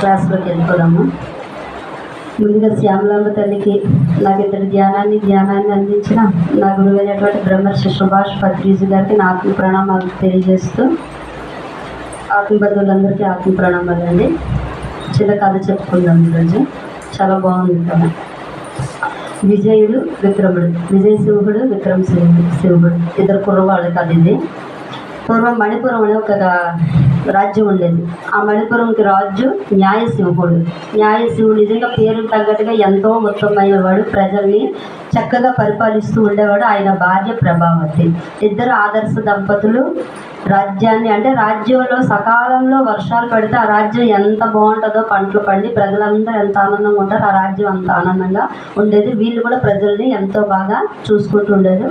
క్లాస్లోకి వెళ్ళిపోదాము ముందుగా శ్యామలాంబ తల్లికి నాకు ఇద్దరు ధ్యానాన్ని జ్ఞానాన్ని అందించిన నా గురువైనటువంటి బ్రహ్మర్షి సుభాష్ పత్రిజీ గారికి నా ఆత్మ ప్రణామాలు తెలియజేస్తూ ఆత్మ బంధువులందరికీ ఆత్మ ప్రణామాలు అండి. చిన్న కథ చెప్పుకుందాం ఈరోజు. చాలా బాగుంది కథ. విజయుడు విక్రముడు. విజయ సింహుడు విక్రమ సింహుడు. శివుడు ఇద్దరు కుర్రవాళ్ళు కథ ఇది. పూర్వం మణిపురం అనే ఒక రాజ్యం ఉండేది. ఆ మణిపురంకి రాజు న్యాయసింహుడు న్యాయశివుడు నిజంగా పేరు తగ్గట్టుగా ఎంతో ఉత్తమమైన వాడు ప్రజల్ని చక్కగా పరిపాలిస్తూ ఉండేవాడు. ఆయన భార్య ప్రభావతి. ఇద్దరు ఆదర్శ దంపతులు రాజ్యాన్ని అంటే రాజ్యంలో సకాలంలో వర్షాలు పడితే ఆ రాజ్యం ఎంత బాగుంటుందో పంటలు పండి ప్రజలందరూ ఎంత ఆనందంగా ఉంటారో ఆ రాజ్యం అంత ఆనందంగా ఉండేది. వీళ్ళు కూడా ప్రజల్ని ఎంతో బాగా చూసుకుంటూ ఉండేది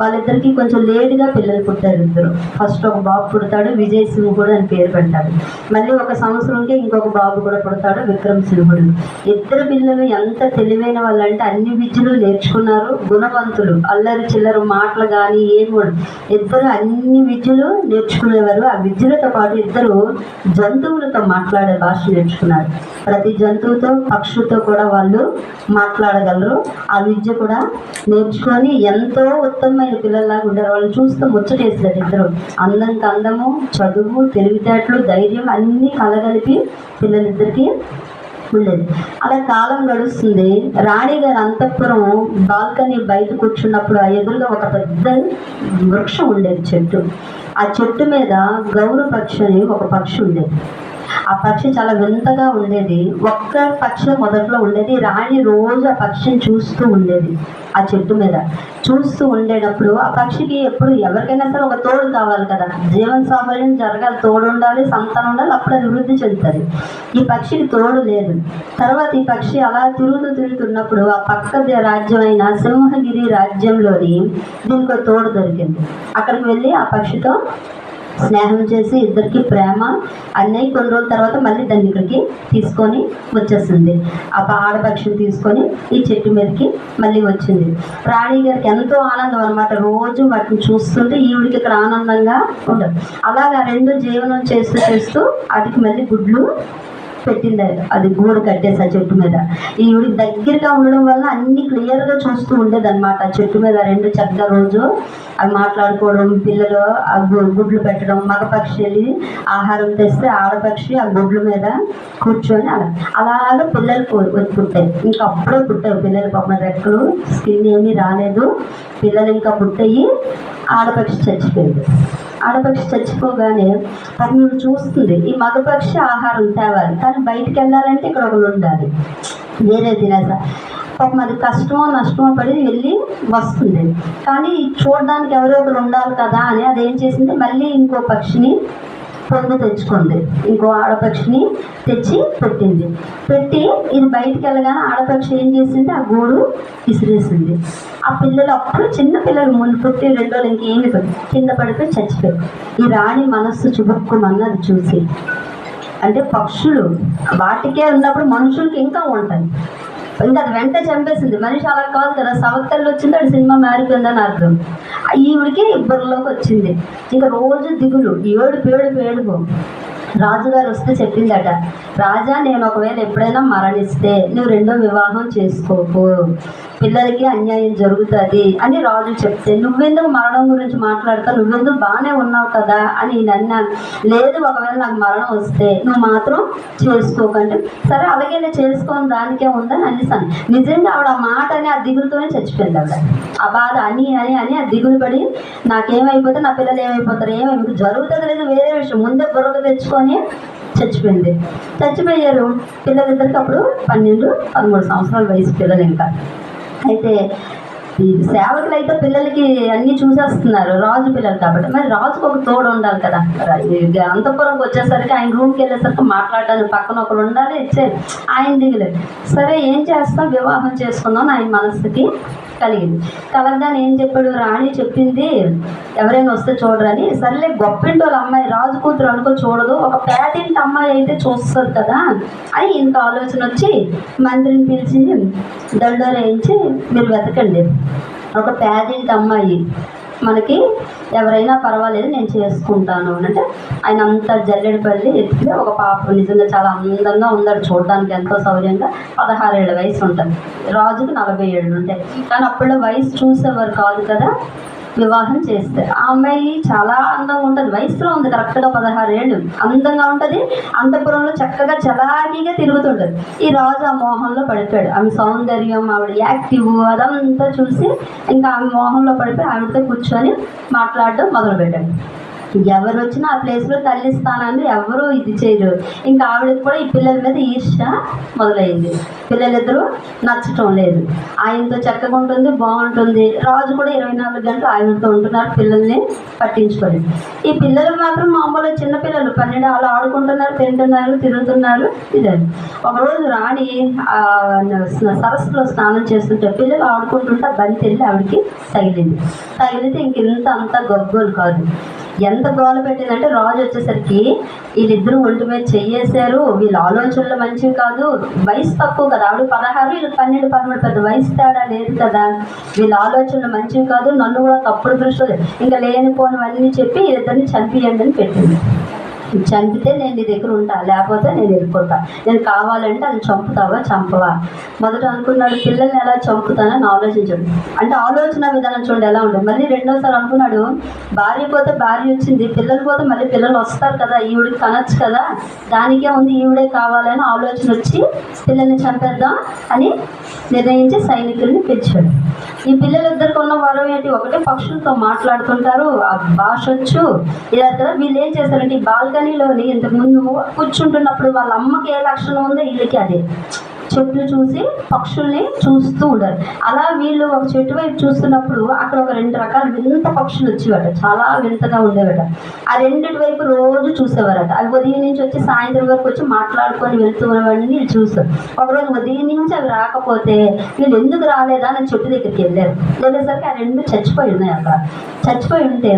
వాళ్ళిద్దరికి కొంచెం లేటుగా పిల్లలు పుట్టారు ఇద్దరు. ఫస్ట్ ఒక బాబు పుడతాడు విజయ్ సింహుడు అని పేరు పెట్టాడు మళ్ళీ ఒక సంవత్సరంకి ఇంకొక బాబు కూడా పుడతాడు విక్రమ్ సింహుడు ఇద్దరు పిల్లలు ఎంత తెలివైన వాళ్ళు అంటే అన్ని విద్యలు నేర్చుకున్నారు. గుణవంతులు అల్లరి చిల్లరు మాటలు కానీ ఏం కూడా. ఇద్దరు అన్ని విద్యలు నేర్చుకునేవారు ఆ విద్యలతో పాటు ఇద్దరు జంతువులతో మాట్లాడే భాష నేర్చుకున్నారు. ప్రతి జంతువుతో పక్షులతో కూడా వాళ్ళు మాట్లాడగలరు. ఆ విద్య కూడా నేర్చుకొని ఎంతో ఉత్తమమైన పిల్లల్లాగా ఉండరు వాళ్ళు చూస్తూ ముచ్చటేసారు ఇద్దరు. అందంకి అందము చదువు తెలివితేటలు ధైర్యం అన్నీ కలగలిపి పిల్లలిద్దరికి అలా కాలం గడుస్తుంది. రాణి గారి అంతఃపురం బాల్కనీ బయట కూర్చున్నప్పుడు ఆ ఎదురుగా ఒక పెద్ద వృక్షం ఉండేది చెట్టు. ఆ చెట్టు మీద గౌర పక్షి అని ఒక పక్షి ఉండేది. ఆ పక్షి చాలా వింతగా ఉండేది. ఒక్క పక్షి మొదట్లో ఉండేది. రాణి రోజు ఆ పక్షిని చూస్తూ ఉండేది ఆ చెట్టు మీద. చూస్తూ ఉండేటప్పుడు ఆ పక్షికి ఎప్పుడు ఎవరికైనా సరే ఒక తోడు కావాలి కదా. జీవన సాఫల్యం జరగాలి తోడు ఉండాలి సంతానం ఉండాలి అప్పుడు అది వృద్ధి చెందుతుంది. ఈ పక్షికి తోడు లేదు. తర్వాత ఈ పక్షి అలా తిరుగుతూ తిరుగుతున్నప్పుడు ఆ పక్క రాజ్యమైన రాజ్యం అయిన సింహగిరి రాజ్యంలోని దీనికి ఒక తోడు దొరికింది. అక్కడికి వెళ్ళి ఆ పక్షితో స్నేహం చేసి ఇద్దరికి ప్రేమ అన్నయ్య కొన్ని రోజుల తర్వాత మళ్ళీ దాన్ని ఇక్కడికి తీసుకొని వచ్చేసింది ఆ ఆడపక్షిని తీసుకొని ఈ చెట్టు మీదకి మళ్ళీ వచ్చింది. రాణి గారికి ఎంతో ఆనందం అనమాట రోజు వాటిని చూస్తుంటే ఈవిడికి ఇక్కడ ఆనందంగా ఉండదు. అలాగా రెండు జీవనం చేస్తూ చేస్తూ వాటికి మళ్ళీ గుడ్లు పెట్టింది అది గూడు కట్టేసి ఆ చెట్టు మీద. ఈవిడికి దగ్గరగా ఉండడం వల్ల అన్ని క్లియర్గా చూస్తూ ఉండేది అనమాట ఆ చెట్టు మీద రెండు చక్కగా రోజు అవి మాట్లాడుకోవడం పిల్లలు ఆ గు- గుడ్లు పెట్టడం మగపక్షి వెళ్ళి ఆహారం తెస్తే ఆడపక్షి ఆ గుడ్ల మీద కూర్చొని అలా అలాగే పిల్లలు పుట్టాయి. ఇంకా అప్పుడే పుట్టాయి పిల్లలు పాపం. రెక్కలు స్కిన్ ఏమీ రాలేదు. పిల్లలు ఇంకా పుట్టాయి ఆడపక్షి చచ్చిపోయింది. ఆడపక్షి చచ్చిపోగానే తను చూస్తుంది ఈ మగపక్షి ఆహారం తేవాలి. కానీ బయటికి వెళ్ళాలంటే ఇక్కడ ఒకరు ఉండాలి. వేరే తినేసా పాపం అది కష్టమో నష్టమో పడి వెళ్ళి వస్తుంది. కానీ చూడడానికి ఎవరో ఒకరు ఉండాలి కదా అని అది ఏం చేసింది? మళ్ళీ ఇంకో పక్షిని పొందు తెచ్చుకుంది ఇంకో ఆడపక్షిని తెచ్చి పెట్టింది. పెట్టి ఇది బయటికి వెళ్ళగానే ఆడపక్షి ఏం చేసింది? ఆ గూడు విసిరేసింది. ఆ పిల్లలు అప్పుడు చిన్న పిల్లలు ముందు పుట్టి రెండో ఇంకేమి కింద. పడిపోయి చచ్చిపోయారు. ఈ రాణి మనస్సు చుబుక్కుమన్నది చూసి. అంటే పక్షులు వాటికే ఉన్నప్పుడు మనుషులకి ఇంకా ఉంటాయి. ఇంకా అది వెంట చంపేసింది. మనిషి అలా కాదు కదా సవత్తల్లో వచ్చింది అది సినిమా మారిపోయిందని అర్థం. ఈవిడికి ఇబ్బరిలోకి వచ్చింది. ఇంకా రోజు దిగులు. ఏడుపు ఏడుపు ఏడుపు. రాజుగారు వస్తే చెప్పిందట రాజా నేను ఒకవేళ ఎప్పుడైనా మరణిస్తే నువ్వు రెండో వివాహం చేసుకోకు పిల్లలకి అన్యాయం జరుగుతుంది అని రాజు చెప్తే నువ్వెందుకు మరణం గురించి మాట్లాడతావు? నువ్వెందుకు బాగానే ఉన్నావు కదా? అని నేను అన్నాను లేదు ఒకవేళ నాకు మరణం వస్తే నువ్వు మాత్రం చేసుకోకండి. సరే అలాగే చేసుకోని దానికే ఉందని అనిసాను నిజంగా ఆవిడ ఆ మాట అని ఆ దిగులుతోనే చచ్చిపోయింది ఆవిడ. ఆ బాధ అని అని అని ఆ దిగులు పడి నాకేమైపోతే నా పిల్లలు ఏమైపోతారు? ఏమైపోతుంది జరుగుతుంది లేదు వేరే విషయం. ముందే బుర్రకు తెచ్చుకొని చచ్చిపోయింది. చచ్చిపోయారు. పిల్లలిద్దరికి అప్పుడు పన్నెండు పదమూడు సంవత్సరాల వయసు పిల్లలు ఇంకా. అయితే ఈ సేవకులు అయితే పిల్లలకి అన్ని చూసేస్తున్నారు రాజు పిల్లలు కాబట్టి. మరి రాజుకు ఒక తోడు ఉండాలి కదా. అంతపురంకి వచ్చేసరికి ఆయన రూమ్కి వెళ్ళేసరికి మాట్లాడడానికి పక్కన ఒకరు ఉండాలి ఇచ్చే ఆయన దిగలేదు. సరే ఏం చేస్తాం? వివాహం చేసుకుందాం ఆయన మనసుకి కలిగింది కలగగానే ఏం చెప్పాడు? రాణి చెప్పింది ఎవరైనా వస్తే చూడరని. సర్లే గొప్పింటి వాళ్ళ అమ్మాయి రాజు కూతురు అనుకో చూడదు. ఒక పేదింటి అమ్మాయి అయితే చూస్తుంది కదా అని ఇంత ఆలోచన వచ్చి మంత్రిని పిలిచి దండోరేయించి మీరు వెతకండి. ఒక పేదింటి అమ్మాయి మనకి ఎవరైనా పర్వాలేదు నేను చేసుకుంటాను అని. అంటే ఆయన అంత జల్లెడపల్లి ఎత్తితే ఒక పాప నిజంగా చాలా అందంగా ఉన్నాడు చూడడానికి ఎంతో సౌర్యంగా. పదహారేళ్ళ వయసు ఉంటుంది. రాజుకి నలభై ఏళ్ళు ఉంటాయి. కానీ అప్పుడు వయసు చూసేవారు కాదు కదా. వివాహం చేస్తే. ఆ అమ్మాయి చాలా అందంగా ఉంటుంది. వయసులో ఉంది కరెక్ట్గా పదహారు ఏళ్ళు. అందంగా ఉంటుంది. అంతపురంలో చక్కగా చలాకీగా తిరుగుతుంటుంది. ఈ రాజు ఆ మోహంలో పడిపోయాడు. ఆమె సౌందర్యం ఆవిడ యాక్టివ్ అదంతా చూసి ఇంకా ఆమె మోహంలో పడిపోయి ఆవిడతో కూర్చొని మాట్లాడడం మొదలుపెట్టాడు. ఎవరు వచ్చినా ఆ ప్లేస్లో తల్లి స్థానాన్ని ఎవరు ఇది చేయరు ఇంకా ఆవిడకి కూడా ఈ పిల్లల మీద ఈర్ష్య మొదలైంది. పిల్లలిద్దరూ నచ్చటం లేదు. ఆయనతో చక్కగా ఉంటుంది బాగుంటుంది. రాజు కూడా ఇరవై నాలుగు గంటలు ఆయనతో ఉంటున్నారు పిల్లల్ని పట్టించుకొని. ఈ పిల్లలు మాత్రం మామూలుగా చిన్న పిల్లలు పన్నెండు వాళ్ళు ఆడుకుంటున్నారు తింటున్నారు తిరుగుతున్నారు ఇదే. ఒకరోజు రాణి సరస్సులో స్నానం చేస్తుంటే పిల్లలు ఆడుకుంటుంటే బంతి వెళ్ళి ఆవిడకి తగిలింది. తగిలితే ఇంక ఇంత అంత గొగ్గోలు కాదు. ఎంత ఎంత గోల పెట్టిందంటే రాజు వచ్చేసరికి వీళ్ళిద్దరూ ఒంటి మీద చెయ్యేశారు వీళ్ళ ఆలోచనలు మంచివి కాదు. వయసు తక్కువ కదా. ఆవిడ పదహారు వీళ్ళు పన్నెండు పదమూడు పెద్ద వయసు తేడా లేదు కదా. వీళ్ళ ఆలోచనలు మంచివి కాదు. నన్ను కూడా తప్పుడు దృష్టిలో ఇంకా లేనిపోనివన్నీ చెప్పి ఇద్దరిని చంపియండి అని పెట్టింది. చంపితే నేను నీ దగ్గర ఉంటా లేకపోతే నేను వెళ్ళిపోతా. నేను కావాలంటే అది చంపుతావా చంపవా? మొదట అనుకున్నాడు పిల్లల్ని ఎలా చంపుతానని ఆలోచించాడు. అంటే ఆలోచన విధానం చూడండి ఎలా ఉండదు మళ్ళీ రెండోసారి అనుకున్నాడు భార్య పోతే భార్య వచ్చింది పిల్లలు పోతే మళ్ళీ పిల్లలు వస్తారు కదా ఈవిడికి కనొచ్చు కదా దానికే ఉంది ఈవిడే కావాలని ఆలోచన వచ్చి పిల్లల్ని చంపేద్దాం అని నిర్ణయించి సైనికుల్ని పిలిచాడు. ఈ పిల్లలిద్దరికి ఉన్న వరం ఏంటి? ఒకటే పక్షులతో మాట్లాడుతుంటారు ఆ భాష వచ్చు. ఇలా వీళ్ళు ఏం చేస్తారంటే ఈ బాల్కనీలోని ఇంతకుముందు కూర్చుంటున్నప్పుడు వాళ్ళ అమ్మకి ఏ లక్షణం ఉందో వీళ్ళకి అదే. చెట్లు చూసి పక్షుల్ని చూస్తూ ఉండరు. అలా వీళ్ళు ఒక చెట్టు వైపు చూస్తున్నప్పుడు అక్కడ ఒక రెండు రకాల వింత పక్షులు వచ్చేవాట. చాలా వింతగా ఉండేవాట. ఆ రెండింటి వైపు రోజు చూసేవారట. అవి ఉదయం నుంచి వచ్చి సాయంత్రం వరకు వచ్చి మాట్లాడుకొని వెళ్తున్నవాడిని వీళ్ళు చూస్తారు. ఒకరోజు ఉదయం నుంచి అవి రాకపోతే వీళ్ళు ఎందుకు రాలేదా అని చెట్టు దగ్గరికి వెళ్ళారు. వెళ్ళేసరికి ఆ రెండు చచ్చిపోయి ఉన్నాయి అక్కడ. చచ్చిపోయి ఉంటే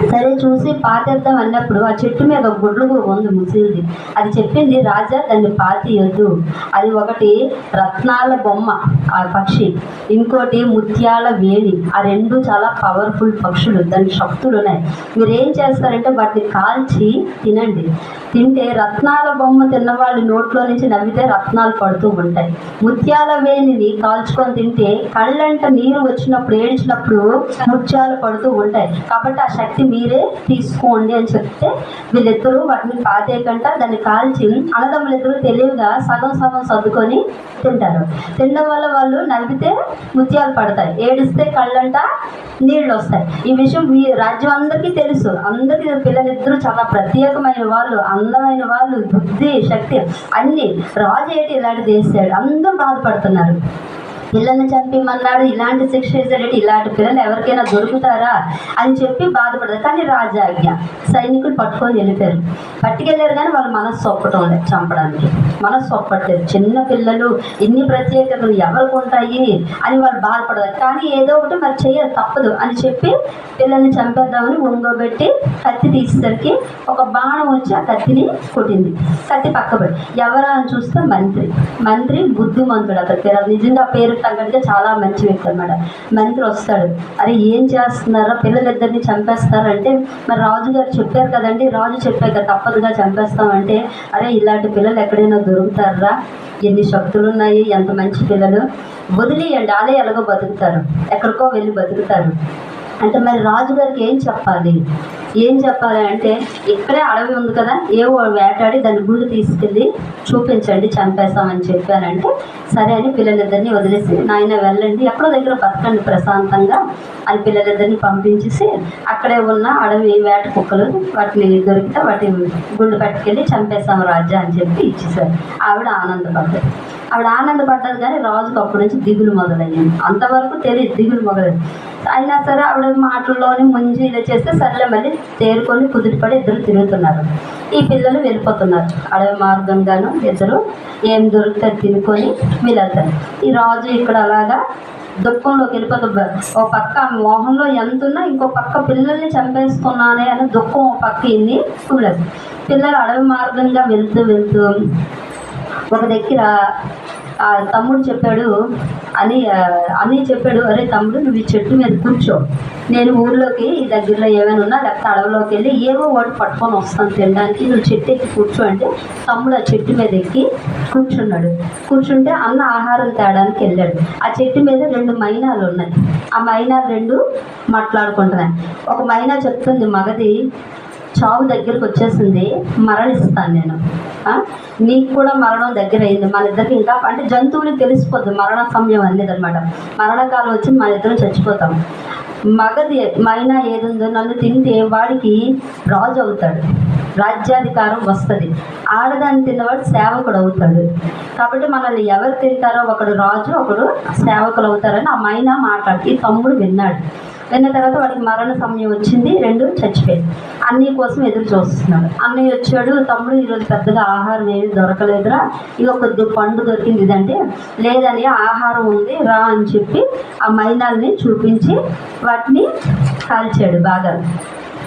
సరే చూసి పాతేద్దాం అన్నప్పుడు ఆ చెట్టు మీద ఒక గుడ్లు ఉంది ముసిలిది. అది చెప్పింది రాజా దాన్ని పాతీయొద్దు. అది ఒకటి రత్నాల బొమ్మ ఆ పక్షి. ఇంకోటి ముత్యాల వేణి. ఆ రెండు చాలా పవర్ఫుల్ పక్షులు. దాని శక్తులు ఉన్నాయి. మీరు ఏం చేస్తారంటే వాటిని కాల్చి తినండి. తింటే రత్నాల బొమ్మ తిన్నవాళ్ళు నోట్లో నుంచి నవ్వితే రత్నాలు పడుతూ ఉంటాయి. ముత్యాల వేణిని కాల్చుకొని తింటే కళ్ళంట నీరు వచ్చినప్పుడు ఏడ్చినప్పుడు ముత్యాలు పడుతూ ఉంటాయి. కాబట్టి ఆ శక్తి మీరే తీసుకోండి అని చెప్తే వీళ్ళిద్దరూ వాటిని పాతేయకంట దాన్ని కాల్చి అన్నదమ్ములిద్దరూ తెలివిగా సగం సగం సర్దుకొని తింటారు. తినడం వల్ల వాళ్ళు నవ్వితే ముత్యాలు పడతాయి. ఏడిస్తే కళ్ళంట నీళ్ళు వస్తాయి. ఈ విషయం మీ రాజ్యం అందరికీ తెలుసు. అందరికీ పిల్లలిద్దరూ చాలా ప్రత్యేకమైన వాళ్ళు అందమైన వాళ్ళు బుద్ధి శక్తి అన్ని రాజు ఏటి ఇలాంటి వేసాడు అందరూ బాధపడుతున్నారు. పిల్లల్ని చంపిమన్నాడు ఇలాంటి శిక్ష ఇస్తాడంటే ఇలాంటి పిల్లలు ఎవరికైనా దొరుకుతారా అని చెప్పి బాధపడదు. కానీ రాజాజ్ఞ సైనికులు పట్టుకొని వెళ్ళిపోయారు. పట్టుకెళ్ళారు కానీ వాళ్ళ మనసు ఒప్పటం లేదు చంపడానికి. మనసు ఒప్పట్లేదు. చిన్న పిల్లలు ఇన్ని ప్రత్యేకతలు ఎవరికి ఉంటాయి అని వాళ్ళు బాధపడదు కానీ ఏదో ఒకటి మరి చేయదు తప్పదు అని చెప్పి పిల్లల్ని చంపేద్దామని ఒంగోబెట్టి కత్తి తీసేసరికి ఒక బాణం వచ్చి ఆ కత్తిని కొట్టింది. కత్తి పక్కబడి ఎవరా అని చూస్తే మంత్రి. మంత్రి బుద్ధిమంతుడు అతని పేరు. నిజంగా పేరు తగ్గట్టుగా చాలా మంచి వ్యక్తి అన్నమాట. మంత్రి వస్తాడు. అరే ఏం చేస్తున్నారో? పిల్లలిద్దరిని చంపేస్తారంటే మరి రాజు గారు చెప్పారు కదండి రాజు చెప్పాక తప్పదుగా చంపేస్తామంటే అరే ఇలాంటి పిల్లలు ఎక్కడైనా దొరుకుతారా? ఎన్ని శక్తులు ఉన్నాయి ఎంత మంచి పిల్లలు? వదిలేయండి. అదే ఎలాగో బతుకుతారు. ఎక్కడికో వెళ్ళి బతుకుతారు. అంటే మరి రాజుగారికి ఏం చెప్పాలి? ఏం చెప్పాలి అంటే ఇక్కడే అడవి ఉంది కదా ఏవో వేటాడి దాని గుళ్ళు తీసుకెళ్ళి చూపించండి చంపేస్తామని చెప్పారంటే సరే అని పిల్లలిద్దరిని వదిలేసి నాయన వెళ్ళండి ఎక్కడో దగ్గర బతకండి ప్రశాంతంగా అని పిల్లలిద్దరిని పంపించేసి అక్కడే ఉన్న అడవి వేట కుక్కలు వాటిని దొరికితే వాటి గుళ్ళు పట్టుకెళ్ళి చంపేస్తాం రాజా అని చెప్పి ఇచ్చేసారు ఆవిడ ఆనందపడ్డారు. ఆవిడ ఆనందపడ్డది కానీ రాజుకు అప్పటి నుంచి దిగులు మొదలయ్యింది. అంతవరకు తెలియదు దిగులు మొదలైంది అయినా సరే ఆవిడ మాటల్లోని ముంజీ ఇలా చేస్తే సర్లే మళ్ళీ తేరుకొని కుదిరిపడి ఇద్దరు తిరుగుతున్నారు. ఈ పిల్లలు వెళ్ళిపోతున్నారు. అడవి మార్గంగాను ఇద్దరు ఏం దొరికితే తినుకొని వీళ్ళెళ్తారు ఈ రాజు ఇక్కడ అలాగా దుఃఖంలోకి వెళ్ళిపోతుంది ఓ పక్క మోహంలో ఎంత ఉన్నా ఇంకో పక్క పిల్లల్ని చంపేసుకున్నానే అని దుఃఖం ఓ పక్క ఇన్ని పిల్లలు అడవి మార్గంగా వెళ్తూ వెళ్తూ ఒక దగ్గర ఆ తమ్ముడు చెప్పాడు అని ఆ, అన్నయ్య చెప్పాడు అరే తమ్ముడు నువ్వు ఈ చెట్టు మీద కూర్చో. నేను ఊర్లోకి ఈ దగ్గరలో ఏమైనా ఉన్నా లేకపోతే అడవిలోకి వెళ్ళి ఏవో వాడు పట్టుకొని వస్తాను తినడానికి. నువ్వు చెట్టు ఎక్కి కూర్చో అంటే తమ్ముడు ఆ చెట్టు మీద ఎక్కి కూర్చున్నాడు. కూర్చుంటే అన్న ఆహారం తేడానికి వెళ్ళాడు. ఆ చెట్టు మీద రెండు మైనాలు ఉన్నాయి. ఆ మైనాలు రెండు మాట్లాడుకుంటున్నాయి. ఒక మైనా చెప్తుంది మగది చావు దగ్గరకు వచ్చేసింది మరణిస్తాను నేను. నీకు కూడా మరణం దగ్గర అయింది మన ఇద్దరికి ఇంకా అంటే జంతువులకు తెలిసిపోద్ది. మరణ సమయం అనేది అనమాట మరణకాలం వచ్చి మన ఇద్దరం చచ్చిపోతాం. మగది మైనా ఏదుందో నన్ను తింటే వాడికి రాజు అవుతాడు. రాజ్యాధికారం వస్తుంది. ఆడదాన్ని తిన్నవాడు సేవకుడు అవుతాడు. కాబట్టి మనల్ని ఎవరు తింటారో ఒకడు రాజు ఒకడు సేవకులు అవుతారని ఆ మైనా మాట్లాడి తమ్ముడు విన్నాడు. విన్న తర్వాత వాడికి మరణ సమయం వచ్చింది. రెండు చచ్చిపోయింది. అన్నయ్య కోసం ఎదురు చూస్తున్నాడు. అన్నయ్య వచ్చాడు. తమ్ముడు ఈరోజు పెద్దగా ఆహారం ఏమి దొరకలేదురా. ఇక కొద్ది పండు దొరికింది ఇదంటే లేదని ఆహారం ఉంది. రా అని చెప్పి ఆ మైనాల్ని చూపించి వాటిని కాల్చాడు బాగా.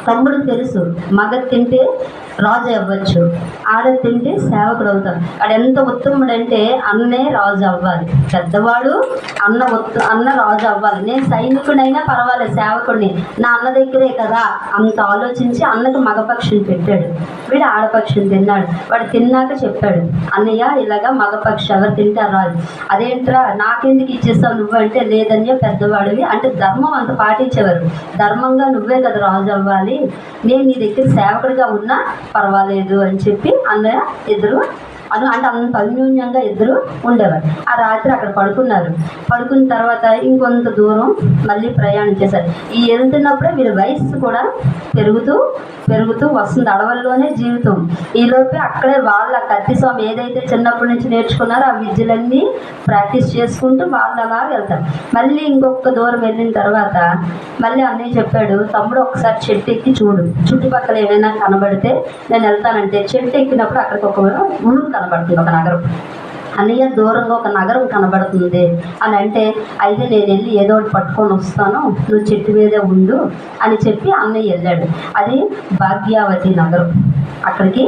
తమ్ముడు తెలుసు మగ తింటే రాజు అవ్వచ్చు. ఆడ తింటే సేవకుడు అవుతాడు. వాడు ఎంత ఉత్తముడంటే అన్నే రాజు అవ్వాలి. పెద్దవాడు అన్న ఉత్త అన్న రాజు అవ్వాలి. నేను సైనికుడైనా పర్వాలేదు సేవకుడిని. నా అన్న దగ్గరే కదా. అంత ఆలోచించి అన్నకు మగపక్షిని పెట్టాడు. వీడు ఆడపక్షిని తిన్నాడు. వాడు తిన్నాక చెప్పాడు అన్నయ్య ఇలాగా మగపక్షి ఎవరు తింటారు రాజు? అదేంట్రా? నాకెందుకు ఇచ్చేస్తావు నువ్వు అంటే లేదన్య పెద్దవాడివి అంటే ధర్మం అంత పాటించేవారు. ధర్మంగా నువ్వే కదా రాజు అవ్వాలి. నేను నీ దగ్గర సేవకుడిగా ఉన్నా పర్వాలేదు అని చెప్పి అన్నయ్య ఇద్దరు అను అంటే అంత అన్యూన్యంగా ఇద్దరు ఉండేవారు. ఆ రాత్రి అక్కడ పడుకున్నారు. పడుకున్న తర్వాత ఇంకొంత దూరం మళ్ళీ ప్రయాణం చేశారు. ఈ వెళ్తున్నప్పుడే వీళ్ళ వయస్సు కూడా పెరుగుతూ పెరుగుతూ వస్తుంది. అడవుల్లోనే జీవితం. ఈలోపే అక్కడే వాళ్ళ కత్తి స్వామి ఏదైతే చిన్నప్పటి నుంచి నేర్చుకున్నారో ఆ విద్యలన్నీ ప్రాక్టీస్ చేసుకుంటూ వాళ్ళు అలా వెళ్తారు. మళ్ళీ ఇంకొక దూరం వెళ్ళిన తర్వాత మళ్ళీ అన్నయ్య చెప్పాడు తమ్ముడు ఒకసారి చెట్టు ఎక్కి చూడు. చుట్టుపక్కల ఏమైనా కనబడితే నేను వెళ్తానంటే చెట్టు ఎక్కినప్పుడు అక్కడికి ఒక ఊరు కనబడుతుంది ఒక నగరం. అన్నయ్య దూరంగా ఒక నగరం కనబడుతుంది. అని అంటే అయితే నేను వెళ్ళి ఏదో ఒకటి పట్టుకొని వస్తాను నువ్వు చెట్టు మీదే ఉండు అని చెప్పి అన్నయ్య వెళ్ళాడు. అది భాగ్యావతి నగరం. అక్కడికి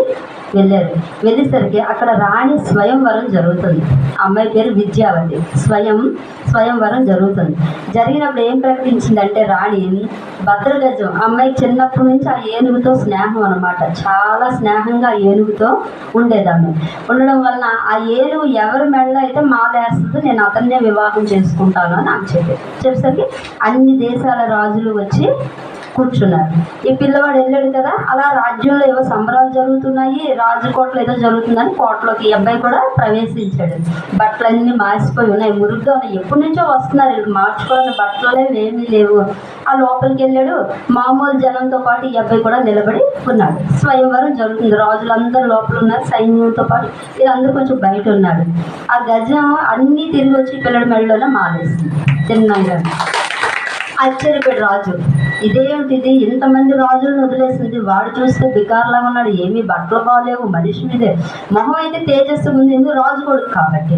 వెళ్ళారు వెళ్ళేసరికి అక్కడ రాణి స్వయంవరం జరుగుతుంది. అమ్మాయి పేరు విద్యావతి. స్వయం స్వయంవరం జరుగుతుంది. జరిగినప్పుడు ఏం ప్రకటించిందంటే రాణి భద్రగజం. అమ్మాయి చిన్నప్పటి నుంచి ఆ ఏనుగుతో స్నేహం అనమాట చాలా స్నేహంగా ఏనుగుతో ఉండేదాన్ని ఉండడం వలన ఆ ఏనుగు ఎవరి మెడలో అయితే మాలేస్తుందో నేను అతన్నే వివాహం చేసుకుంటాను అని నాకు చెప్పేది. చెప్పేసరికి అన్ని దేశాల రాజులు వచ్చి కూర్చున్నారు. ఈ పిల్లవాడు వెళ్ళాడు కదా అలా రాజ్యంలో ఏవో సంబరాలు జరుగుతున్నాయి రాజు కోటలో ఏదో జరుగుతుందని కోటలోకి ఈ అబ్బాయి కూడా ప్రవేశించాడు. బట్టలన్నీ మాసిపోయి ఉన్నాయి. మురుగ్గా ఉన్నాయి. ఎప్పటి నుంచో వస్తున్నారు. మార్చుకోవాలని మార్చుకోవడానికి ఏమీ లేవు. ఆ లోపలికి వెళ్ళాడు. మామూలు జనంతో పాటు ఈ అబ్బాయి కూడా నిలబడి ఉన్నాడు. స్వయంవరం జరుగుతుంది. రాజులందరూ లోపల ఉన్నారు. సైన్యంతో పాటు వీళ్ళందరూ కొంచెం బయట ఉన్నాడు ఆ గజం అన్నీ తిరిగి వచ్చి ఈ పిల్లడి మెడలోనే తిన్నాం తిన్నాగా ఆశ్చర్యపడి రాజు. ఇదేమిటిది ఇంతమంది రాజులను వదిలేసింది. వాడు చూస్తే బికార్లా ఉన్నాడు. ఏమీ బట్టలు బాగాలేవు. మనిషి మీదే మొహం అయితే తేజస్సు ఉంది. ఎందుకు? రాజు కొడుకు కాబట్టి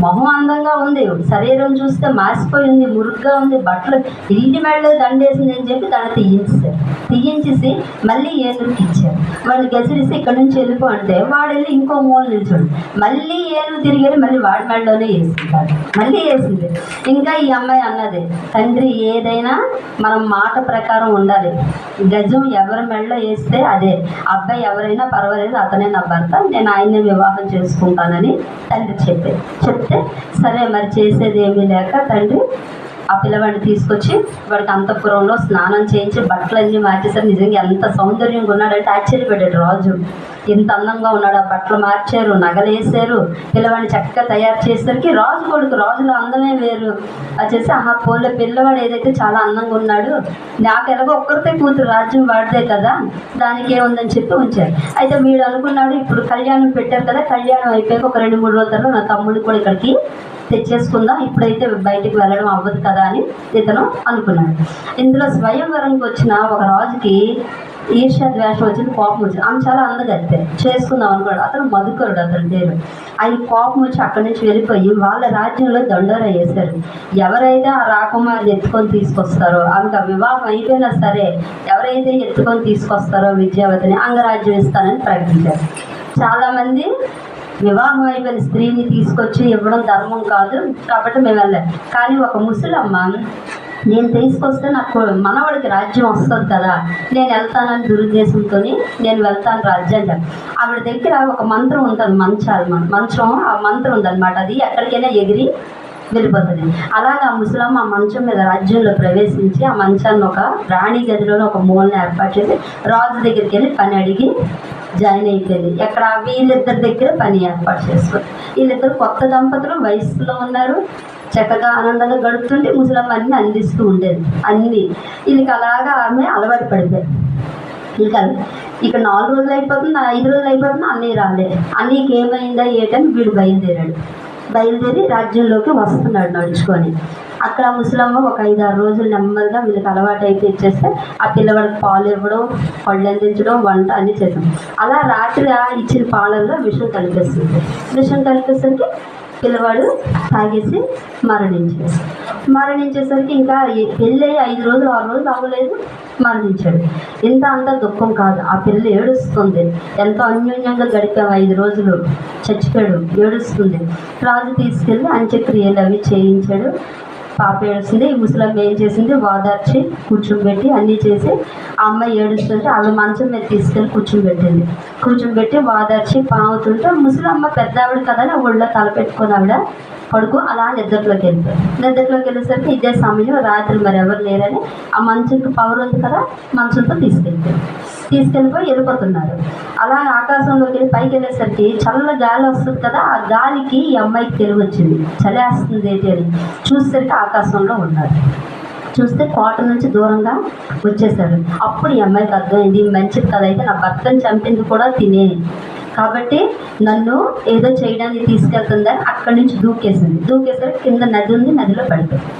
మొహం అందంగా ఉంది. శరీరం చూస్తే మాసిపోయింది మురుగ్గా ఉంది. బట్టలు ఇంటి మెడలో దండేసింది అని చెప్పి దాన్ని తీయించారు తీయించేసి మళ్ళీ ఏనుగుకి ఇచ్చారు. వాళ్ళు గెసిరిసి ఇక్కడ నుంచి వెళ్ళిపో అంటే వాడు వెళ్ళి ఇంకో మూల నిల్చోడు. మళ్ళీ ఏనుగు తిరిగి మళ్ళీ వాడి మెడలోనే వేసింది మళ్ళీ వేసింది. ఇంకా ఈ అమ్మాయి అన్నది తండ్రి ఏదైనా మనం మాట ప్రకారం ఉండాలి. గజం ఎవరి మెడలో వేస్తే అదే. అబ్బాయి ఎవరైనా పర్వాలేదు అతనే నా భర్త నేను ఆయన్నే వివాహం చేసుకుంటానని తండ్రి చెప్పే చెప్తే సరే మరి చేసేది ఏమీ లేక తండ్రి ఆ పిల్లవాడిని తీసుకొచ్చి వాడికి అంతఃపురంలో స్నానం చేయించి బట్టలన్నీ మార్చేసరి నిజంగా ఎంత సౌందర్యంగా ఉన్నాడంటే ఆశ్చర్యపడ్డాడు రాజు. ఇంత అందంగా ఉన్నాడు ఆ బట్టలు మార్చారు నగలేసారు పిల్లవాడిని చక్కగా తయారు చేసేసరికి రాజు కొడుకు రాజులో అందమే వేరు. వచ్చేసి ఆహా పోలే పిల్లవాడు ఏదైతే చాలా అందంగా ఉన్నాడు నాకు ఎలాగో ఒక్కరితే కూతురు రాజ్యం వాడితే కదా దానికి ఏముందని చెప్పి ఉంచారు. అయితే వీడు అనుకున్నాడు ఇప్పుడు కళ్యాణం పెట్టారు కదా కళ్యాణం అయిపోయాక ఒక రెండు మూడు రోజుల్లో నా తమ్ముడు కూడా ఇక్కడికి తెచ్చేసుకుందాం ఇప్పుడైతే బయటికి వెళ్ళడం అవ్వదు కదా అని ఇతను అనుకున్నాడు. ఇందులో స్వయంవరంకి వచ్చిన ఒక రాజుకి ఈర్ష్య ద్వేషం వచ్చింది కోపం వచ్చింది. ఆమె చాలా అందగత్తే చేసుకుందాం అనుకోడు అతను మధుకరుడు అతని పేరు. ఆయన కోపం వచ్చి అక్కడి నుంచి వెళ్ళిపోయి వాళ్ళ రాజ్యంలో దండోర వేశారు ఎవరైతే ఆ రాకుమారిని ఎత్తుకొని తీసుకొస్తారో ఆమెకు ఆ వివాహం అయిపోయినా సరే ఎవరైతే ఎత్తుకొని తీసుకొస్తారో విద్యావతిని అంగరాజ్యం ఇస్తానని ప్రకటించారు. చాలామంది వివాహం అయిపోయిన స్త్రీని తీసుకొచ్చి ఇవ్వడం ధర్మం కాదు. కాబట్టి మేము వెళ్ళాం కానీ ఒక ముసలమ్మ నేను తీసుకొస్తే నాకు మనవాడికి రాజ్యం వస్తుంది కదా నేను వెళ్తానని దురుద్దేశంతో నేను వెళ్తాను రాజ్యం ఆవిడ దగ్గర ఒక మంత్రం ఉంటుంది మంచాలు మన- మంచం ఆ మంత్రం ఉందన్నమాట. అది ఎక్కడికైనా ఎగిరి వెళ్ళిపోతుంది. అలాగా ఆ ముసలమ్మ ఆ మంచం మీద రాజ్యంలో ప్రవేశించి ఆ మంచాన్ని ఒక రాణి గదిలోనే ఒక మూలని ఏర్పాటు చేసి రాజు దగ్గరికి వెళ్ళి పని అడిగి జాయిన్ అయిపోయింది. ఎక్కడ వీళ్ళిద్దరి దగ్గర పని ఏర్పాటు చేసుకోవాలి వీళ్ళిద్దరు కొత్త దంపతులు వయసులో ఉన్నారు. చక్కగా ఆనందంగా గడుపుతుంటే ముసలమ్మ అన్ని అందిస్తూ ఉండేది. అన్ని వీళ్ళకి అలాగా ఆమె అలవాటు పడిపోయి ఇంకా ఇక్కడ నాలుగు రోజులు అయిపోతుంది ఐదు రోజులు అయిపోతుంది అన్నీ రాలే అన్నీకి ఏమైందా ఏటని వీడు బయలుదేరాడు. బయలుదేరి రాజ్యంలోకి వస్తున్నాడు నడుచుకొని. అక్కడ ముసలమ్మ ఒక ఐదు ఆరు రోజులు నెమ్మదిగా వీళ్ళకి అలవాటు అయితే ఇచ్చేస్తే ఆ పిల్లవాడికి పాలు ఇవ్వడం పళ్ళు అందించడం వంట అన్నీ చేసాం అలా రాత్రి ఆ ఇచ్చిన పాలల్లో విషం కనిపిస్తుంది విషం కనిపిస్తుంటే పిల్లవాడు తాగేసి మరణించాడు. మరణించేసరికి ఇంకా పెళ్ళి ఐదు రోజులు ఆరు రోజులు అవ్వలేదు మరణించాడు. ఇంత అంత దుఃఖం కాదు. ఆ పిల్ల ఏడుస్తుంది. ఎంతో అన్యోన్యంగా గడిపాము ఐదు రోజులు. చచ్చిపోయాడు. ఏడుస్తుంది. రాజు తీసుకెళ్ళి అంత్యక్రియలు అవి చేయించాడు. పాప ఏడుస్తుంది ఈ ముసలమ్మ ఏం చేసింది? వాదార్చి కూర్చోబెట్టి అన్నీ చేసి ఆ అమ్మాయి ఏడుస్తుంటే ఆవిడ మంచం మీద తీసుకెళ్ళి కూర్చోబెట్టింది. కూర్చోబెట్టి వాదార్చి పావుతుంటే ముసలమ్మ పెద్ద ఆవిడ కదా అని ఒళ్ళో ఆవిడ? కొడుకు అలా నిద్రలోకి వెళ్ళిపోయి నిద్రలోకి వెళ్ళేసరికి ఇదే సమయం రాత్రి మరి ఎవరు లేరని ఆ మంచంకి పవర్ ఉంది కదా మంచులతో తీసుకెళ్ళిపోయి. తీసుకెళ్ళిపోయి వెళ్ళిపోతున్నారు. అలా ఆకాశంలోకి వెళ్ళి పైకి వెళ్ళేసరికి చల్ల గాలి వస్తుంది కదా ఆ గాలికి ఈ అమ్మాయికి తెలివి వచ్చింది. చలేస్తుంది ఏంటి అని చూసేసరికి ఆకాశంలో ఉన్నారు. చూస్తే కోట నుంచి దూరంగా వచ్చేసారు. అప్పుడు ఈ అమ్మాయికి అర్థమైంది మంచిది కదా అయితే నా భర్తను చంపింది కూడా తినే కాబట్టి నన్ను ఏదో చేయడానికి తీసుకెళ్తుందని అక్కడి నుంచి దూకేసింది. దూకేసరికి కింద నది ఉంది నదిలో పడిపోయింది.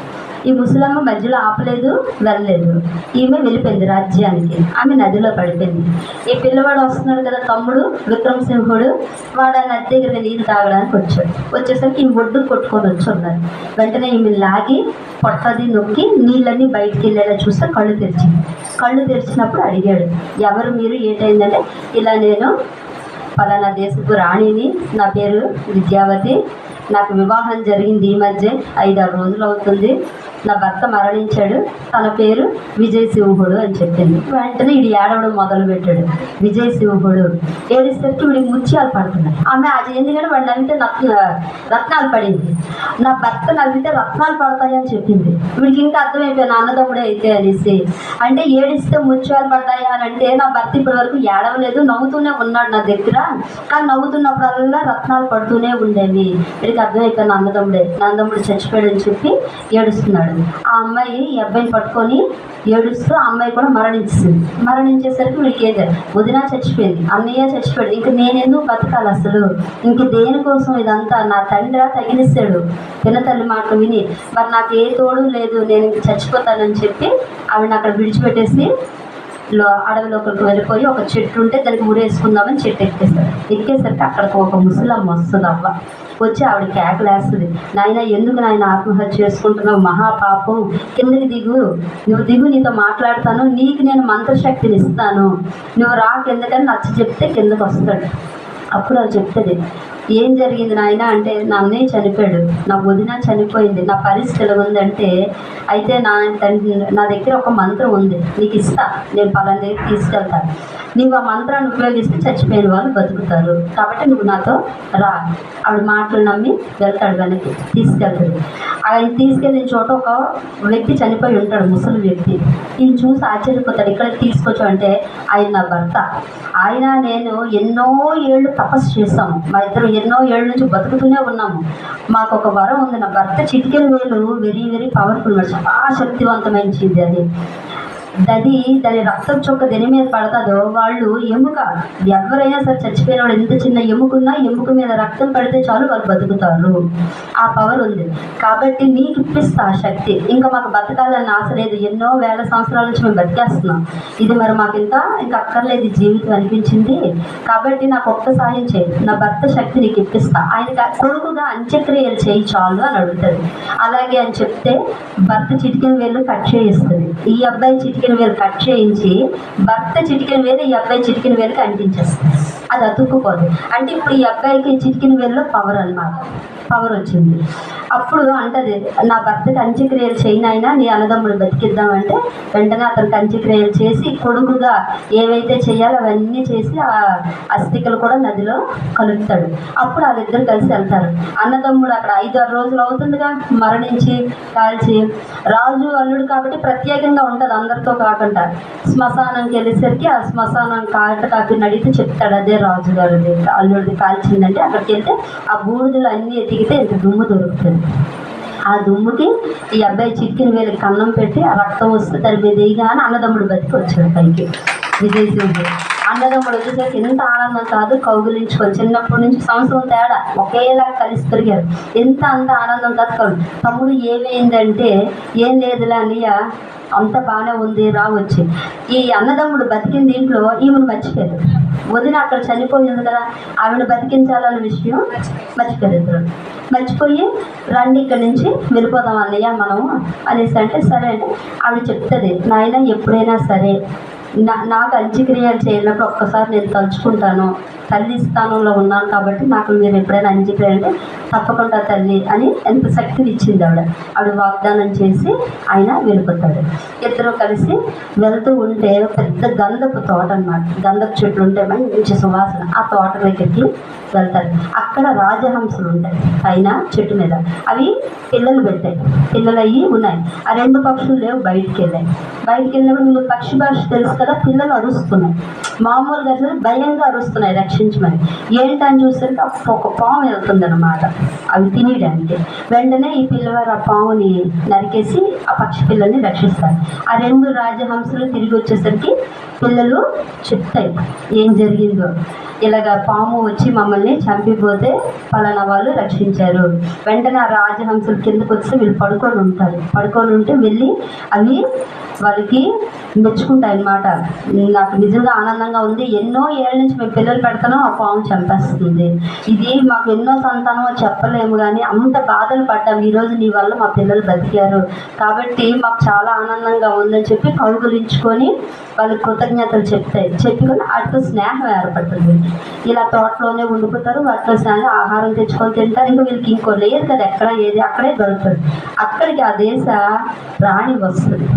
ఈ ముసలమ్మ మధ్యలో ఆపలేదు వెళ్ళలేదు. ఈమె వెళ్ళిపోయింది రాజ్యానికి. ఆమె నదిలో పడిపోయింది. ఈ పిల్లవాడు వస్తున్నాడు కదా తమ్ముడు విక్రమసింహుడు వాడు ఆ నది దగ్గర నీళ్ళు తాగడానికి వచ్చాడు. వచ్చేసరికి ఈ ఒడ్డు కొట్టుకొని వచ్చి ఉన్నారు. వెంటనే ఈమె లాగి పొట్టది నొక్కి నీళ్ళన్నీ బయటికి వెళ్ళేలా చూస్తే కళ్ళు తెరిచింది. కళ్ళు తెరిచినప్పుడు అడిగాడు ఎవరు మీరు? ఏంటైందంటే ఇలా నేను పలానా దేశపు రాణిని. నా పేరు విద్యావతి. నాకు వివాహం జరిగింది ఈ మధ్య ఐదారు రోజులు అవుతుంది. నా భర్త మరణించాడు. తన పేరు విజయ్ సింహుడు అని చెప్పింది. వెంటనే ఇది ఏడవడం మొదలు పెట్టాడు విజయ్ సింహుడు ఏడిస్తే వీడికి ముత్యాలు పడుతున్నాయి. ఆమె అది ఎందుకంటే వాడు నవ్వితే రత్న రత్నాలు పడింది. నా భర్త నవ్వితే రత్నాలు పడతాయి అని చెప్పింది. వీడికి ఇంకా అర్థమైపోయాను అన్నదమ్ముడే అయితే అనేసి. అంటే ఏడిస్తే ముత్యాలు పడ్డాయి అని అంటే నా భర్త ఇప్పటి వరకు ఏడవలేదు. నవ్వుతూనే ఉన్నాడు నా దగ్గర. కానీ నవ్వుతున్నప్పుడల్లా రత్నాలు పడుతూనే ఉండేవి. వీడికి అర్థమైపోయాను అన్నదమ్ముడే. నా అన్నదమ్ముడు చచ్చిపోయాడు అని చెప్పి ఏడుస్తున్నాడు. ఆ అమ్మాయి ఈ అబ్బాయిని పట్టుకొని ఏడుస్తూ ఆ అమ్మాయి కూడా మరణించింది. మరణించేసరికి వీడికి ఏదో వదిన చచ్చిపోయింది. అన్నయ్య చచ్చిపోయాడు. ఇంక నేనెందుకు బతకాలి అసలు? ఇంక దేనికోసం ఇదంతా? నా తండ్రి తగిలిస్తాడు. పిల్లతల్లి మాటలు విని మరి నాకు ఏ తోడు లేదు. నేను చచ్చిపోతానని చెప్పి ఆవిడని అక్కడ విడిచిపెట్టేసి లో అడవిలోకి వెళ్ళిపోయి ఒక చెట్టు ఉంటే దానికి మురేసుకుందామని చెట్టు ఎక్కేస్తారు. ఎక్కేసరికి అక్కడికి ఒక ముసలమ్మ వస్తుంది అవ్వ. వచ్చి ఆవిడ కేకలేస్తుంది నాయన ఎందుకు నాయన ఆత్మహత్య చేసుకుంటున్నావు? మహాపాపం కిందకి దిగు? నువ్వు దిగు నీతో మాట్లాడతాను. నీకు నేను మంత్రశక్తిని ఇస్తాను. నువ్వు రా కిందకని నచ్చ చెప్తే కిందకు వస్తాడు. అప్పుడు అది చెప్తుంది ఏం జరిగింది నాయన అంటే నా అన్నయ్య చనిపోయాడు. నా వదిన చనిపోయింది. నా పరిస్థితి ఎలా ఉందంటే అయితే నా తండ్రి నా దగ్గర ఒక మంత్రం ఉంది. నీకు ఇస్తా నేను పలానా దగ్గర తీసుకెళ్తాను నీవు ఆ మంత్రాన్ని ఉపయోగిస్తే చచ్చిపోయిన వాళ్ళు బతుకుతారు. కాబట్టి నువ్వు నాతో రా. ఆవిడ మాటలు నమ్మి వెళ్తాడు వెనక్కి తీసుకెళ్తాడు. ఆయన తీసుకెళ్ళిన చోట ఒక వ్యక్తి చనిపోయి ఉంటాడు ముసలి వ్యక్తి. ఈయన చూసి ఆశ్చర్యపోతాడు ఇక్కడ తీసుకొచ్చు అంటే ఆయన నా భర్త. ఆయన నేను ఎన్నో ఏళ్ళు తపస్సు చేస్తాము మా ఇద్దరు ఎన్నో ఏళ్ళ నుంచి బతుకుతూనే ఉన్నాము. మాకు ఒక వరం ఉంది. నా భర్త చిటికెల వేలు వెరీ వెరీ పవర్ఫుల్ చాలా శక్తివంతమైనది అది. దది దాని రక్తం చొక్క దేని మీద పడతాదో వాళ్ళు ఎముక. ఎవరైనా సరే చచ్చిపోయిన వాడు ఎంత చిన్న ఎముకున్నా ఎముక మీద రక్తం పడితే చాలు వాళ్ళు బతుకుతారు. ఆ పవర్ ఉంది. కాబట్టి నీకు ఇప్పిస్తా శక్తి. ఇంకా మాకు బతకాలని ఆశ లేదు. ఎన్నో వేల సంవత్సరాల నుంచి మేము బతికేస్తున్నాం. ఇది మరి మాకు ఇంకా ఇంకా అక్కర్లేదు. జీవితం అనిపించింది. కాబట్టి నాకు ఒక్క సహాయం చేయి. నా భర్త శక్తి నీకు ఇప్పిస్తా. ఆయన కొడుకుగా అంత్యక్రియలు చేయి చాలు అని అడుగుతుంది. అలాగే అని చెప్తే భర్త చిటికెన్ వేళ్ళు కట్ చేయిస్తుంది. ఈ అబ్బాయి చిటికెన్ వేలు కట్ చేయించి భర్త చిటికెన వేలు ఈ అబ్బాయి చిటికెన వేలుకి అంటించేస్తుంది. అది అతుక్కుపోదు. అంటే ఇప్పుడు ఈ అబ్బాయికి చిటికిన వేలులో పవర్ అన్నమాట పవర్ వచ్చింది. అప్పుడు అంటది నా భర్తకి కంచిక్రియలు చేయనైనా నీ అన్నదమ్ముడు బతికిద్దామంటే వెంటనే అతనికి కంచిక్రియలు చేసి కొడుకుగా ఏవైతే చేయాలో అవన్నీ చేసి ఆ అస్థికలు కూడా నదిలో కలుపుతాడు. అప్పుడు వాళ్ళిద్దరు కలిసి వెళ్తారు. అన్నదమ్ముడు అక్కడ ఐదు ఆరు రోజులు అవుతుందిగా మరణించి కాల్చి. రాజు అల్లుడు కాబట్టి ప్రత్యేకంగా ఉంటుంది అందరితో కాకుండా. శ్మశానంకి వెళ్ళేసరికి ఆ శ్మశానం కాట కాపీని అడిగితే చెప్తాడు అదే రాజు గారిది అల్లుడిది కాల్చిందంటే అక్కడికి వెళ్తే ఆ బూడిదలు అన్నీ తిరిగితే ఇంత దుమ్ము దొరుకుతుంది. ఆ దుమ్ముకి ఈ అబ్బాయి చిక్కిన వేలకి కన్నం పెట్టి ఆ రక్తం వస్తే దాని మీద అన్నదమ్ముడు బతికి వచ్చాడు పైకి. విదేశీయుడు. అన్నదమ్ముడు వచ్చేసరికి ఎంత ఆనందం కాదు కౌగులించుకొని చిన్నప్పటి నుంచి సంవత్సరం తేడా ఒకేలా కలిసి పెరిగారు. ఎంత అంత ఆనందం కాదు తమ్ముడు ఏమైందంటే ఏం లేదులే అన్నయ్య అంత బాగానే ఉంది రా వచ్చి. ఈ అన్నదమ్ముడు బతికిన దీంట్లో ఈమెను మర్చిపోయారు వదిన అక్కడ చనిపోయింది కదా ఆవిడ బతికించాలన్న విషయం మర్చిపోయారు మర్చిపోయి రండి ఇక్కడి నుంచి వెళ్ళిపోదాం అన్నయ్య మనము అనేసి అంటే సరే అండి ఆవిడ చెప్తుంది. నాయన ఎప్పుడైనా సరే నా నాకు అంత్యక్రియలు చేయనప్పుడు ఒక్కసారి నేను తలుచుకుంటాను. తల్లి స్థానంలో ఉన్నాను కాబట్టి నాకు మీరు ఎప్పుడైనా అంత్యక్రియ అంటే తప్పకుండా తల్లి అని ఎంత శక్తిని ఇచ్చింది ఆవిడ. ఆవిడ వాగ్దానం చేసి ఆయన వెళ్ళిపోతాడు. ఇద్దరు కలిసి వెళ్తూ ఉంటే పెద్ద గంధపు తోట అన్నమాట. గంధపు చెట్లు ఉంటే మంచి సువాసన. ఆ తోట దగ్గరికి వెళ్తారు. అక్కడ రాజహంసలు ఉంటాయి. పైన చెట్టు మీద. అవి పిల్లలు పెట్టాయి. పిల్లలు అయ్యి ఉన్నాయి. ఆ రెండు పక్షులు లేవు బయటికి వెళ్ళాయి. బయటికి వెళ్ళినప్పుడు మీకు పక్షి భాష తెలుసు కదా పిల్లలు అరుస్తున్నాయి. మామూలుగా అసలు భయంగా అరుస్తున్నాయి రక్షించమని. ఏంటని చూసరికి ఒక పాము వెళ్తుంది అనమాట అవి తినేయడానికి. వెంటనే ఈ పిల్లవారు ఆ పాముని నరికేసి ఆ పక్షి పిల్లల్ని రక్షిస్తారు ఆ రెండు రాజహంసలు తిరిగి వచ్చేసరికి పిల్లలు చెప్తాయి ఏం జరిగిందో? ఇలాగ పాము వచ్చి మమ్మల్ని చంపిపోతే పలానా వాళ్ళు రక్షించారు. వెంటనే ఆ రాజహంసలు కిందకు వచ్చి వీళ్ళు పడుకొని ఉంటారు. పడుకొని ఉంటే వెళ్ళి అవి వారికి మెచ్చుకుంటాయి అన్నమాట నాకు నిజంగా ఆనందంగా ఉంది. ఎన్నో ఏళ్ళ నుంచి మేము పిల్లలు పెడతానో ఆ పాము చంపేస్తుంది. ఇది మాకు ఎన్నో సంతానం చెప్పలేము కానీ అంత బాధలు పడ్డాం. ఈరోజు నీ వల్ల మా పిల్లలు బతికారు. కాబట్టి మాకు చాలా ఆనందంగా ఉందని చెప్పి కౌగులించుకొని వాళ్ళు కృతజ్ఞతలు చెప్తాయి. చెప్పుకొని వాటితో స్నేహం ఏర్పడుతుంది. ఇలా తోటలోనే ఉండిపోతారు. వాటిలో స్నేహం ఆహారం తెచ్చుకొని తింటారు. ఇంకా వీళ్ళకి ఇంకో లేదు కదా. ఎక్కడ ఏది అక్కడే దొరుకుతుంది. అక్కడికి ఆ దేశ రాణి వస్తుంది.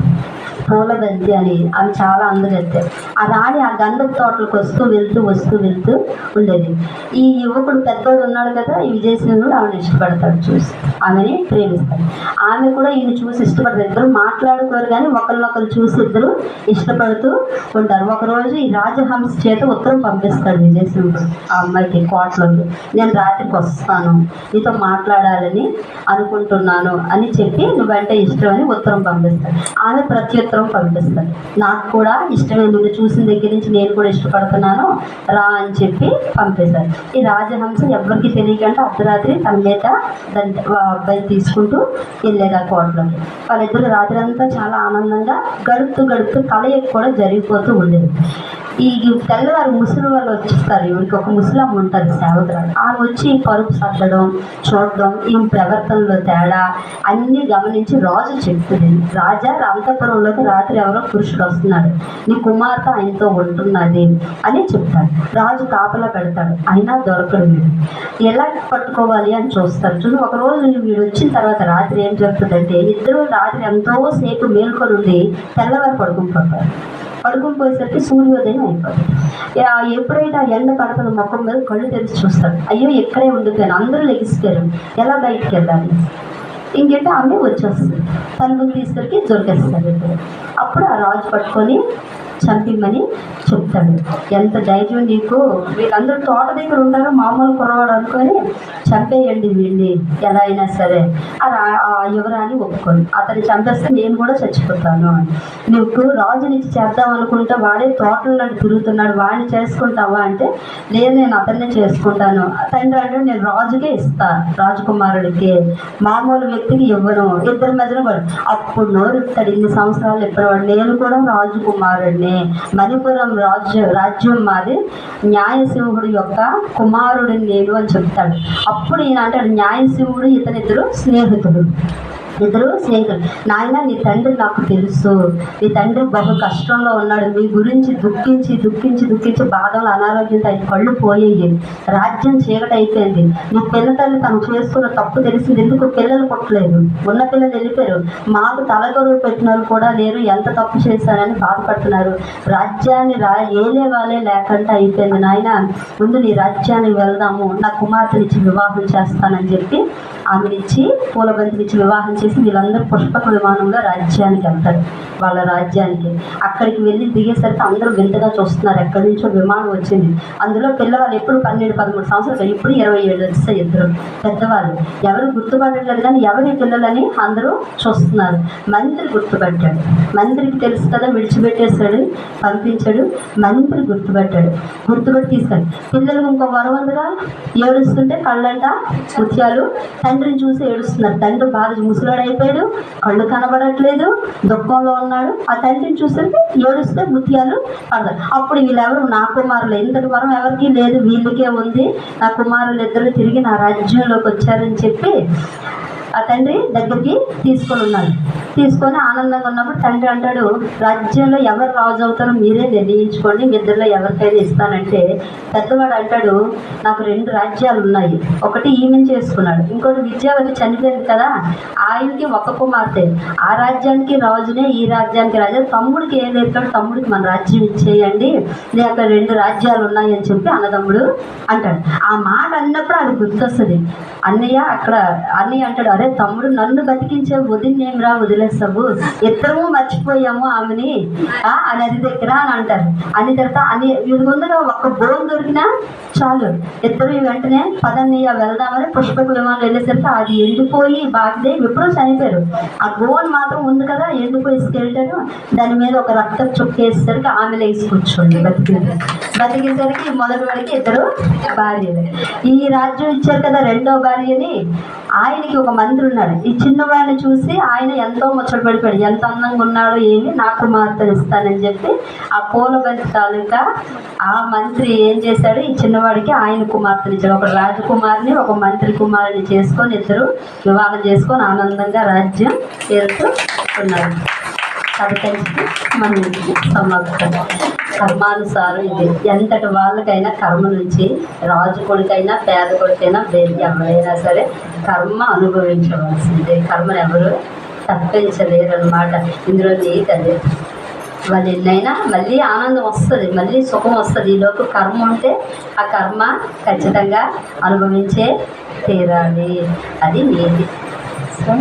పూలబంతి అని అవి చాలా అందగత్తే ఆ రాణి ఆ గంధపు తోటలకు వస్తూ వెళ్తూ వస్తూ వెళ్తూ ఉండేది. ఈ యువకుడు పెద్దోడు ఉన్నాడు కదా ఈ విజయసింహుడు ఆమెను ఇష్టపడతాడు చూసి ఆమెని ప్రేమిస్తాడు. ఆమె కూడా ఈయన చూసి ఇష్టపడతారు ఇద్దరు మాట్లాడుకోరు కానీ ఒకరినొకరు చూసి ఇద్దరు ఇష్టపడుతూ ఉంటారు. ఒకరోజు ఈ రాజహంస చేత ఉత్తరం పంపిస్తాడు విజయసింహుడు ఆ అమ్మాయికి కోట్లోకి. నేను రాత్రికి వస్తాను. నీతో మాట్లాడాలని అనుకుంటున్నాను అని చెప్పి నువ్వంటే ఇష్టం అని ఉత్తరం పంపిస్తాడు. ఆమె ప్రత్యుత్తరం పంపిస్తాడు నాకు కూడా ఇష్టమే నువ్వు చూసిన దగ్గర నుంచి నేను కూడా ఇష్టపడుతున్నాను. రా అని చెప్పి పంపేశారు ఈ రాజహంస ఎవరికి తెలియకంటే అర్ధరాత్రి తన మీద అబ్బాయి తీసుకుంటూ వెళ్ళేది ఆ కోటలోకి. వాళ్ళిద్దరు రాత్రి అంతా చాలా ఆనందంగా గడుపుతూ గడుపుతూ కలయక కూడా జరిగిపోతూ ఉండేది. ఈ తెల్లవారు ముసలి వాళ్ళు వచ్చేస్తారు. ఇవిడికి ఒక ముసలమ్మ ఉంటుంది సేవకురాలు. ఆమె వచ్చి పరుపు సర్దడం చూడడం ఈ ప్రవర్తనలో తేడా అన్నీ గమనించి రాజు చెప్తుంది. రాజా రామతాపురంలోకి రాత్రి ఎవరో పురుషుడు వస్తున్నాడు నీ కుమార్తె ఆయనతో ఉంటున్నది అని చెప్తాడు రాజు కాపలా పెడతాడు. అయినా దొరకడు వీడు. ఎలా పట్టుకోవాలి అని చూస్తారు. చూసి ఒక రోజు వీడు వచ్చిన తర్వాత రాత్రి ఏం జరుగుతుందంటే ఇద్దరు రాత్రి ఎంతో సేపు మేల్కొని ఉండి తెల్లవారు పడుకుంటారు పడుకుని పోయేసరికి సూర్యోదయం అయిపోతుంది. ఎప్పుడైతే ఆ ఎండ పడుతున్న మొక్కం మీద కళ్ళు తెరిచి చూస్తారు. అయ్యో ఎక్కడే ఉండిపోయాను. అందరూ లెగిసిపోయారు. ఎలా బయటికి వెళ్ళాలి? ఇంకేంటి ఆమె వచ్చేస్తుంది. తలుపులు తీసుకెళ్ళి దొరికేస్తారు ఇద్దరు అప్పుడు ఆ రాజు పట్టుకొని చంపిమని చెప్తాడు. ఎంత ధైర్యం నీకు? వీళ్ళందరూ తోట దగ్గర ఉండగా మామూలు కురవాడు అనుకొని చంపేయండి వీళ్ళని ఎలా అయినా సరే. ఆ రా- ఆ యువరాణి ఒప్పుకోను అతన్ని చంపేస్తే నేను కూడా చచ్చిపోతాను నువ్వు నీకు రాజునిచ్చి చేద్దాం అనుకుంటే వాడే తోటల్లో తిరుగుతున్నాడు వాడిని చేసుకుంటావా అంటే లేదు నేను అతన్నే చేసుకుంటాను. తండ్రి అంటే నేను రాజుకే ఇస్తా రాజకుమారుడికి. మామూలు వ్యక్తికి ఇవ్వను ఇద్దరి మధ్యన వాడు అప్పుడు నోరుతాడు ఇన్ని సంవత్సరాలు ఎప్పుడు నేను కూడా రాజకుమారుడిని మణిపురం రాజ్య రాజ్యం మాది. న్యాయసింహుడు యొక్క కుమారుడు నేను అని చెప్తాడు. అప్పుడు ఈయన అంటాడు న్యాయసింహుడు ఇతనిద్దరు స్నేహితుడు ఇద్దరు స్నేహితులు. నాయన నీ తండ్రి నాకు తెలుసు. నీ తండ్రి బహు కష్టంలో ఉన్నాడు. మీ గురించి దుఃఖించి దుఃఖించి దుఃఖించి బాధలు అనారోగ్యంతో ఆయన కళ్ళు పోయేయి. రాజ్యం చీకటి అయిపోయింది నీ పిల్ల తల్లి తను చేసుకున్న తప్పు తెలిసింది. ఎందుకు పిల్లలు పుట్టలేదు? ఉన్న పిల్లలు వెళ్ళిపోయారు. మాకు తలగొరువు పెట్టిన వాళ్ళు కూడా లేరు. ఎంత తప్పు చేశారని బాధపడుతున్నారు. రాజ్యాన్ని రా ఏలే వాళ్ళే లేకుండా అయిపోయింది నాయన. ముందు నీ రాజ్యానికి వెళ్దాము. నా కుమార్తెనిచ్చి వివాహం చేస్తానని చెప్పి ఆమెనిచ్చి పూలబంతినిచ్చి వివాహం చేసి వీళ్ళందరూ పుష్పక విమానంలో రాజ్యానికి వెళ్తారు వాళ్ళ రాజ్యానికి. అక్కడికి వెళ్ళి దిగేసరికి అందరూ వింతగా చూస్తున్నారు ఎక్కడి నుంచో విమానం వచ్చింది. అందులో పిల్లవాళ్ళు ఎప్పుడు పన్నెండు పదమూడు సంవత్సరాలు ఇప్పుడు ఇరవై ఏడు వస్తాయి ఇద్దరు పెద్దవాళ్ళు. ఎవరు గుర్తుపడట్లేదు కానీ ఎవరి పిల్లలని అందరూ చూస్తున్నారు. మంత్రి గుర్తుపట్టాడు. మంత్రికి తెలుసు కదా విడిచిపెట్టేశాడు పంపించాడు మంత్రి గుర్తుపట్టాడు. గుర్తుపెట్టి తీసుకెళ్ళి పిల్లలు ఇంకో వరం ఉందిగా ఏడుస్తుంటే కళ్ళంట ముత్యాలు. తండ్రిని చూసి ఏడుస్తున్నారు. తండ్రి బాధ ముసలి అయిపోయాడు కళ్ళు కనబడట్లేదు. దుఃఖంలో ఉన్నాడు. ఆ తండ్రిని చూస్తుంటే ఏడుస్తే ముత్యాలు పడతాయి. అప్పుడు వీళ్ళెవరు? నా కుమారులు. ఇంతటి వరం ఎవరికీ లేదు. వీళ్ళకే ఉంది. నా కుమారులు ఇద్దరు తిరిగి నా రాజ్యంలోకి వచ్చారని చెప్పి ఆ తండ్రి దగ్గరికి తీసుకొని ఉన్నాడు. తీసుకొని ఆనందంగా ఉన్నప్పుడు తండ్రి అంటాడు రాజ్యంలో ఎవరు రాజు అవుతారో మీరే నిర్ణయించుకోండి మీ ఇద్దరిలో ఎవరికైనా ఇస్తానంటే పెద్దవాడు అంటాడు నాకు రెండు రాజ్యాలు ఉన్నాయి. ఒకటి ఈమెను చేసుకున్నాడు ఇంకోటి విద్యావతి చనిపోయింది కదా ఆయనకి ఒక కుమార్తె. ఆ రాజ్యానికి రాజునే ఈ రాజ్యానికి రాజు. తమ్ముడికి ఏం లేదు తమ్ముడికి మన రాజ్యం ఇచ్చేయండి. నేను అక్కడ రెండు రాజ్యాలు ఉన్నాయని చెప్పి అన్నదమ్ముడు అంటాడు. ఆ మాట అన్నప్పుడు అది గుర్తొస్తుంది. అన్నయ్య అక్కడ అన్నయ్య అంటాడు అరే తమ్ముడు నన్ను బతికించే వదిలేమిరా వదిలేస్తావు? ఇద్దరము మర్చిపోయాము ఆమెని. అది అది దగ్గర అని అంటారు. అని తర్వాత అని వీడి ముందుగా ఒక్క బోన్ దొరికినా చాలు. ఇద్దరు వెంటనే పదన్నయ్య వెళ్దామని పుష్పక విమానం వెళ్ళేసరికి అది ఎండిపోయి బాగిదే ఎప్పుడూ చనిపోయారు. ఆ గోన్ మాత్రం ఉంది కదా ఎండిపోయి స్కెల్టన్. దాని మీద ఒక రక్త చుక్క వేసేసరికి ఆమె లేచి కూర్చోండి బతికింది. బతికేసరికి మొదటి వాడికి ఇద్దరు భార్యలు. ఈ రాజ్యం ఇచ్చారు కదా రెండో భార్యని. ఆయనకి ఒక మంత్రి ఉన్నాడు. ఈ చిన్నవాడిని చూసి ఆయన ఎంతో ముచ్చట పడిపోయాడు ఎంత అందంగా ఉన్నాడో ఏమి నా మాత్రం ఇస్తానని చెప్పి ఆ పూల బంతి తాలూకా ఆ మంత్రి ఏం చేశాడు? ఈ చిన్నవాడికి ఆయన కుమార్తెని ఇచ్చాడు. ఒక రాజకుమారిని ఒక మంత్రి కుమారుని చేసుకొని ఇద్దరు వివాహం చేసుకొని ఆనందంగా రాజ్యం చేరుతూ ఉన్నారు. కాబట్టి మనం సమాప్తం కర్మానుసారం ఇది. ఎంతటి వాళ్ళకైనా కర్మ నుంచి రాజు కొడుకైనా పేద కొడుకైనా వేరే ఎవరైనా సరే కర్మ అనుభవించవలసిందే. కర్మను ఎవరు తప్పించలేరు అనమాట ఇందులో నీతి వాళ్ళు ఎన్నైనా మళ్ళీ ఆనందం వస్తుంది మళ్ళీ సుఖం వస్తుంది. ఈలోపు కర్మ ఉంటే ఆ కర్మ ఖచ్చితంగా అనుభవించే తీరాలి. అది నీది సో